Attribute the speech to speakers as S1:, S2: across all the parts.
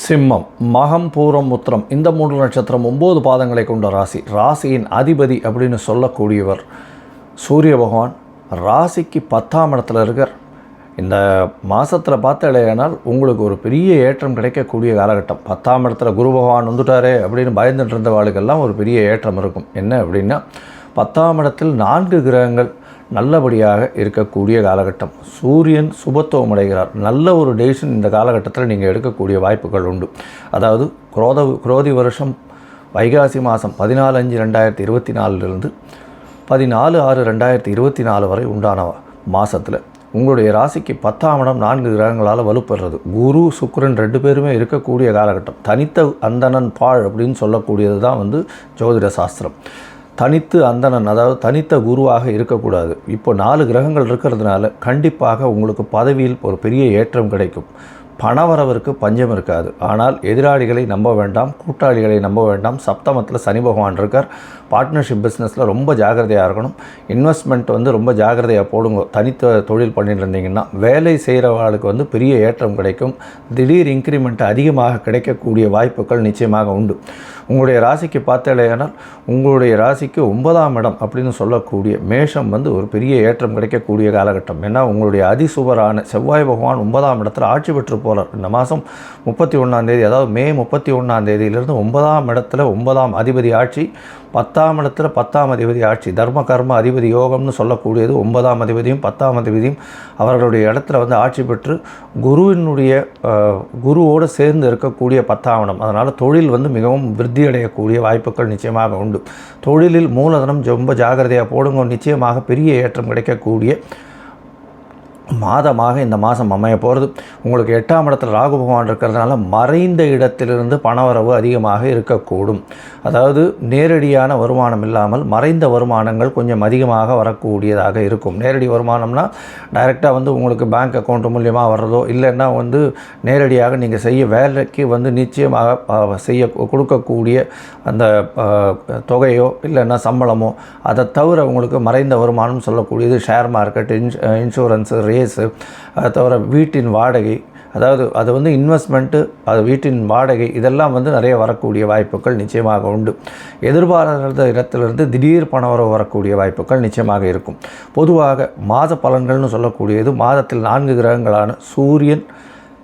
S1: சிம்மம் மகம் பூரம் உத்திரம். இந்த மூன்று நட்சத்திரம் ஒம்பது பாதங்களை கொண்ட ராசி. ராசியின் அதிபதி அப்படின்னு சொல்லக்கூடியவர் சூரிய பகவான் ராசிக்கு பத்தாம் இடத்துல இருக்கார். இந்த மாதத்தில் பார்த்தாலேயானால் உங்களுக்கு ஒரு பெரிய ஏற்றம் கிடைக்கக்கூடிய காலகட்டம். பத்தாம் இடத்துல குரு பகவான் வந்துட்டாரே அப்படின்னு பயந்துட்டு இருந்தவாளுக்கெல்லாம் ஒரு பெரிய ஏற்றம் இருக்கும். என்ன அப்படின்னா பத்தாம் இடத்தில் நான்கு கிரகங்கள் நல்லபடியாக இருக்கக்கூடிய காலகட்டம். சூரியன் சுபத்துவம் அடைகிறார் நல்ல ஒரு டெசிஷன் இந்த காலகட்டத்தில் நீங்கள் எடுக்கக்கூடிய வாய்ப்புகள் உண்டு. அதாவது குரோத குரோதி வருஷம் வைகாசி மாதம் பதினாலு அஞ்சு ரெண்டாயிரத்தி இருபத்தி நாலுலேருந்து பதினாலு ஆறு ரெண்டாயிரத்தி இருபத்தி நாலு வரை உண்டான மாதத்தில் உங்களுடைய ராசிக்கு பத்தாம் இடம் நான்கு கிரகங்களால் வலுப்படுறது குரு சுக்கிரன் ரெண்டு பேருமே இருக்கக்கூடிய காலகட்டம். தனித்த அந்தணன் பாழ் அப்படின்னு சொல்லக்கூடியது தான் வந்து ஜோதிட சாஸ்திரம். தனித்து அந்தணன் அதாவது தனித்த குருவாக இருக்கக்கூடாது. இப்போ நாலு கிரகங்கள் இருக்கிறதுனால கண்டிப்பாக உங்களுக்கு பதவியில் ஒரு பெரிய ஏற்றம் கிடைக்கும். பணவரவருக்கு பஞ்சம் இருக்காது. ஆனால் எதிராளிகளை நம்ப வேண்டாம் கூட்டாளிகளை நம்ப வேண்டாம். சப்தமத்தில் சனி பகவான் இருக்கார். பார்ட்னர்ஷிப் பிஸ்னஸில் ரொம்ப ஜாக்கிரதையாக இருக்கணும். இன்வெஸ்ட்மெண்ட் வந்து ரொம்ப ஜாக்கிரதையாக போடுங்க. தனித்த தொழில் பண்ணிட்டு இருந்தீங்கன்னா வேலை செய்கிறவர்களுக்கு வந்து பெரிய ஏற்றம் கிடைக்கும். திடீர் இன்க்ரிமெண்ட் அதிகமாக கிடைக்கக்கூடிய வாய்ப்புகள் நிச்சயமாக உண்டு. உங்களுடைய ராசிக்கு பார்த்தலையானால் உங்களுடைய ராசிக்கு ஒன்பதாம் இடம் அப்படின்னு சொல்லக்கூடிய மேஷம் வந்து ஒரு பெரிய ஏற்றம் கிடைக்கக்கூடிய காலகட்டம். ஏன்னா உங்களுடைய அதிசுவரான செவ்வாய் பகவான் ஒன்பதாம் இடத்துல ஆட்சி பெற்று போகிறார் இந்த மாதம் முப்பத்தி ஒன்றாம் தேதி அதாவது மே முப்பத்தி ஒன்றாம் தேதியிலிருந்து ஒன்பதாம் இடத்துல ஒன்பதாம் அதிபதி ஆட்சி பத்தாம் இடத்துல பத்தாம் அதிபதி ஆட்சி தர்ம கர்ம அதிபதி யோகம்னு சொல்லக்கூடியது ஒன்பதாம் அதிபதியும் பத்தாம் அதிபதியும் அவர்களுடைய இடத்துல வந்து ஆட்சி பெற்று குருவினுடைய குருவோடு சேர்ந்து இருக்கக்கூடிய பத்தாம் இடம். அதனால் தொழில் வந்து மிகவும் விருத்தி அடையக்கூடிய வாய்ப்புகள் நிச்சயமாக உண்டு. தொழிலில் மூலதனம் ரொம்ப ஜாகிரதையாக போடுங்க. நிச்சயமாக பெரிய ஏற்றம் கிடைக்கக்கூடிய மாதமாக இந்த மாதம் அமைய போகிறது. உங்களுக்கு எட்டாம் இடத்துல ராகு பகவான் இருக்கிறதுனால மறைந்த இடத்திலிருந்து பணவரவு அதிகமாக இருக்கக்கூடும். அதாவது நேரடியான வருமானம் இல்லாமல் மறைந்த வருமானங்கள் கொஞ்சம் அதிகமாக வரக்கூடியதாக இருக்கும். நேரடி வருமானம்னா டைரெக்டாக வந்து உங்களுக்கு பேங்க் அக்கௌண்ட் மூலியமாக வர்றதோ இல்லைன்னா வந்து நேரடியாக நீங்கள் செய்ய வேலைக்கு வந்து நிச்சயமாக செய்ய கொடுக்கக்கூடிய அந்த தொகையோ இல்லைன்னா சம்பளமோ அதை தவிர உங்களுக்கு மறைந்த வருமானம் சொல்லக்கூடியது ஷேர் மார்க்கெட் இன்ஸ் இன்சூரன்ஸு ரேஸ் அதை தவிர வீட்டின் வாடகை அதாவது அது வந்து இன்வெஸ்ட்மெண்ட்டு அது வீட்டின் வாடகை இதெல்லாம் வந்து நிறைய வரக்கூடிய வாய்ப்புகள் நிச்சயமாக உண்டு. எதிர்பாராத இடத்திலிருந்து திடீர் பணவரவு வரக்கூடிய வாய்ப்புகள் நிச்சயமாக இருக்கும். பொதுவாக மாத பலன்கள்னு சொல்லக்கூடியது மாதத்தில் நான்கு கிரகங்களான சூரியன்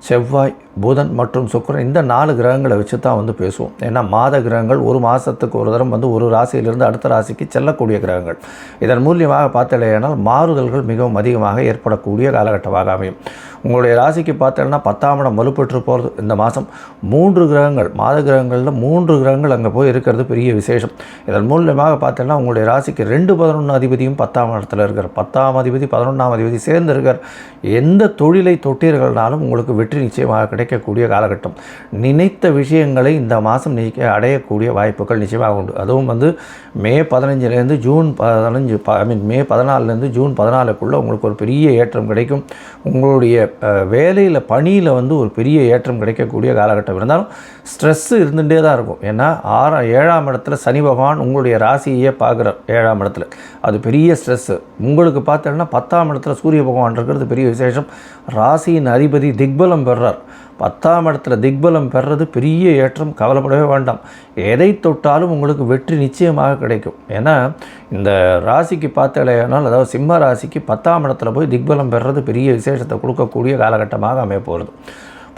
S1: செவ்வாய் புதன் மற்றும் சுக்கரன் இந்த நாலு கிரகங்களை வச்சு தான் வந்து பேசுவோம். ஏன்னா மாத கிரகங்கள் ஒரு மாதத்துக்கு ஒரு தரம் வந்து ஒரு ராசியிலிருந்து அடுத்த ராசிக்கு செல்லக்கூடிய கிரகங்கள். இதன் மூலியமாக பார்த்தலையானால் மாறுதல்கள் மிகவும் அதிகமாக ஏற்படக்கூடிய காலகட்டமாக அமையும். உங்களுடைய ராசிக்கு பார்த்தோன்னா பத்தாம் இடம் வலுப்பெற்று போகிறது இந்த மாதம். மூன்று கிரகங்கள் மாத கிரகங்களில் மூன்று கிரகங்கள் அங்கே போய் இருக்கிறது பெரிய விசேஷம். இதன் மூலமாக பார்த்தோன்னா உங்களுடைய ராசிக்கு ரெண்டு பதினொன்று அதிபதியும் பத்தாம் இடத்துல இருக்கார். பத்தாம் அதிபதி பதினொன்றாம் அதிபதி சேர்ந்து இருக்கார். எந்த தொழிலை தொட்டீர்கள்னாலும் உங்களுக்கு வெற்றி நிச்சயமாக கிடைக்கக்கூடிய காலகட்டம். நினைத்த விஷயங்களை இந்த மாதம் நிச்சய அடையக்கூடிய வாய்ப்புகள் நிச்சயமாக உண்டு. அதுவும் வந்து மே பதினஞ்சுலேருந்து ஜூன் பதினஞ்சு ஐ மீன் மே பதினாலுலேருந்து ஜூன் பதினாலுக்குள்ளே உங்களுக்கு ஒரு பெரிய ஏற்றம் கிடைக்கும். உங்களுடைய வேலையில் பணியில் வந்து ஒரு பெரிய ஏற்றம் கிடைக்கக்கூடிய காலகட்டம் இருந்தாலும் ஸ்ட்ரெஸ்ஸு இருந்துகிட்டே தான் இருக்கும். ஏன்னா ஆறாம் ஏழாம் இடத்துல சனி பகவான் உங்களுடைய ராசியே பார்க்குறார் ஏழாம் இடத்துல. அது பெரிய ஸ்ட்ரெஸ்ஸு உங்களுக்கு பார்த்தோன்னா பத்தாம் இடத்துல சூரிய பகவான் இருக்கிறது பெரிய விசேஷம். ராசியின் அதிபதி திக்பலம் பெறார். பத்தாம் இடத்துல திக்பலம் பெறது பெரிய ஏற்றம். கவலைப்படவே வேண்டாம். எதை தொட்டாலும் உங்களுக்கு வெற்றி நிச்சயமாக கிடைக்கும். ஏன்னா இந்த ராசிக்கு பார்த்தாலேனால் அதாவது சிம்ம ராசிக்கு பத்தாம் இடத்துல போய் திக்பலம் பெறது பெரிய விசேஷத்தை கொடுக்கக்கூடிய காலகட்டமாக அமைய போகிறது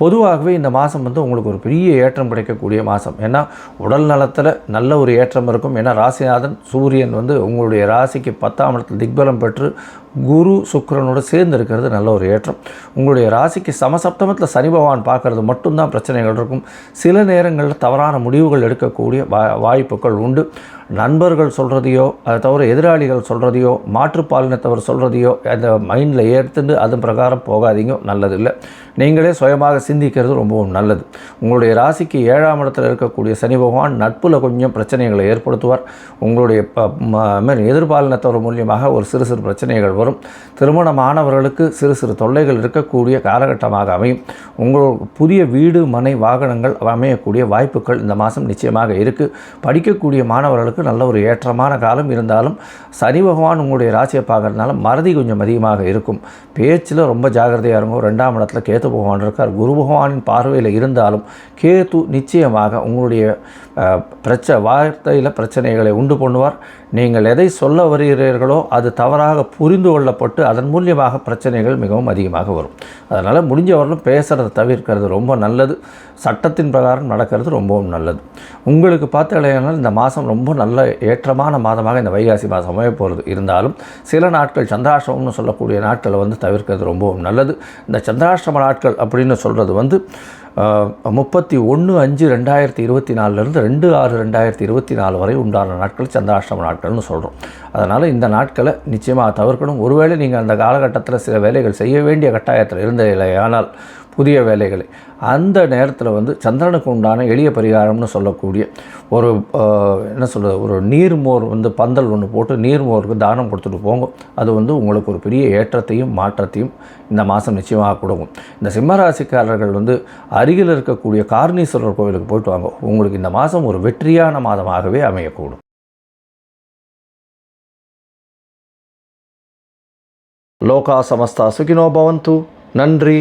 S1: பொதுவாகவே இந்த மாதம் வந்து உங்களுக்கு ஒரு பெரிய ஏற்றம் கிடைக்கக்கூடிய மாதம். ஏன்னா உடல் நலத்தில் நல்ல ஒரு ஏற்றம் இருக்கும். ஏன்னா ராசிநாதன் சூரியன் வந்து உங்களுடைய ராசிக்கு பத்தாம் இடத்தில் திக்பலம் பெற்று குரு சுக்கரனோடு சேர்ந்து இருக்கிறது நல்ல ஒரு ஏற்றம். உங்களுடைய ராசிக்கு சமசப்தமத்தில் சனி பகவான் பார்க்குறது மட்டும்தான் பிரச்சனைகள் இருக்கும். சில நேரங்களில் தவறான முடிவுகள் எடுக்கக்கூடிய வா வாய்ப்புகள் உண்டு. நண்பர்கள் சொல்கிறதையோ அதை தவிர எதிராளிகள் சொல்கிறதையோ மாற்றுப்பாலினத்தவர் சொல்கிறதையோ அந்த மைண்டில் ஏற்றுண்டு அதன் பிரகாரம் போகாதீங்க நல்லதில்லை. நீங்களே சுயமாக சிந்திக்கிறது ரொம்பவும் நல்லது. உங்களுடைய ராசிக்கு ஏழாம் இடத்தில் இருக்கக்கூடிய சனி பகவான் நட்பில் கொஞ்சம் பிரச்சனைகளை ஏற்படுத்துவார். உங்களுடைய எதிர்பாலினத்தவர் மூலியமாக ஒரு சிறு சிறு பிரச்சனைகள் வரும். திருமணமானவர்களுக்கு சிறு சிறு தொல்லைகள் இருக்கக்கூடிய காலகட்டமாக அமையும். உங்களுக்கு புதிய வீடு மனை வாகனங்கள் அமையக்கூடிய வாய்ப்புகள் இந்த மாதம் நிச்சயமாக இருக்குது படிக்கக்கூடிய மாணவர்களுக்கு நல்ல ஒரு ஏற்றமான காலம் இருந்தாலும் சனி பகவான் உங்களுடைய ராசியை பார்க்கறதுனால மறதி கொஞ்சம் அதிகமாக இருக்கும். பேச்சில் ரொம்ப ஜாகிரதையாக இருக்கும் ரெண்டாம் இடத்துல கேத்து பகவான் இருக்கார். குரு பகவானின் பார்வையில் இருந்தாலும் கேத்து நிச்சயமாக உங்களுடைய பிரச்ச வார்த்தையில் பிரச்சனைகளை உண்டு பண்ணுவார். நீங்கள் எதை சொல்ல வருகிறீர்களோ அது தவறாக புரிந்து கொள்ளப்பட்டு அதன் மூலியமாக பிரச்சனைகள் மிகவும் அதிகமாக வரும். அதனால் முடிஞ்சவர்களும் பேசுகிறத தவிர்க்கிறது ரொம்ப நல்லது. சட்டத்தின் பிரகாரம் நடக்கிறது ரொம்பவும் நல்லது. உங்களுக்கு பார்த்தாலேனால் இந்த மாதம் ரொம்ப நல்ல ஏற்றமான மாதமாக இந்த வைகாசி மாதம் அமைய போகிறது இருந்தாலும் சில நாட்கள் சந்திராஷ்டமம்னு சொல்லக்கூடிய நாட்களை வந்து தவிர்க்கிறது ரொம்பவும் நல்லது. இந்த சந்திராஷ்டம நாட்கள் அப்படின்னு சொல்கிறது வந்து முப்பத்தி ஒன்று அஞ்சு ரெண்டாயிரத்தி இருபத்தி நாலுலேருந்து ரெண்டு ஆறு ரெண்டாயிரத்தி இருபத்தி நாலு வரை உண்டான நாட்கள் சந்திராஷ்டம நாட்கள்னு சொல்கிறோம் அதனால் இந்த நாட்களை நிச்சயமாக தவிர்க்கணும். ஒருவேளை நீங்கள் அந்த காலகட்டத்தில் சில வேலைகள் செய்ய வேண்டிய கட்டாயத்தில் இருந்த ஆனால் புதிய வேலைகளை. அந்த நேரத்தில் வந்து சந்திரனுக்கு உண்டான எளிய பரிகாரம்னு சொல்லக்கூடிய ஒரு என்ன சொல்கிறது ஒரு நீர்மோர் வந்து பந்தல் ஒன்று போட்டு நீர்மோருக்கு தானம் கொடுத்துட்டு போங்க. அது வந்து உங்களுக்கு ஒரு பெரிய ஏற்றத்தையும் மாற்றத்தையும் இந்த மாதம் நிச்சயமாக கொடுக்கும். இந்த சிம்மராசிக்காரர்கள் வந்து அருகில் இருக்கக்கூடிய கார்ணீஸ்வரர் கோவிலுக்கு போயிட்டு வாங்க. உங்களுக்கு இந்த மாதம் ஒரு வெற்றியான மாதமாகவே அமையக்கூடும். லோகா சமஸ்தா சுகினோ பவந்து. நன்றி.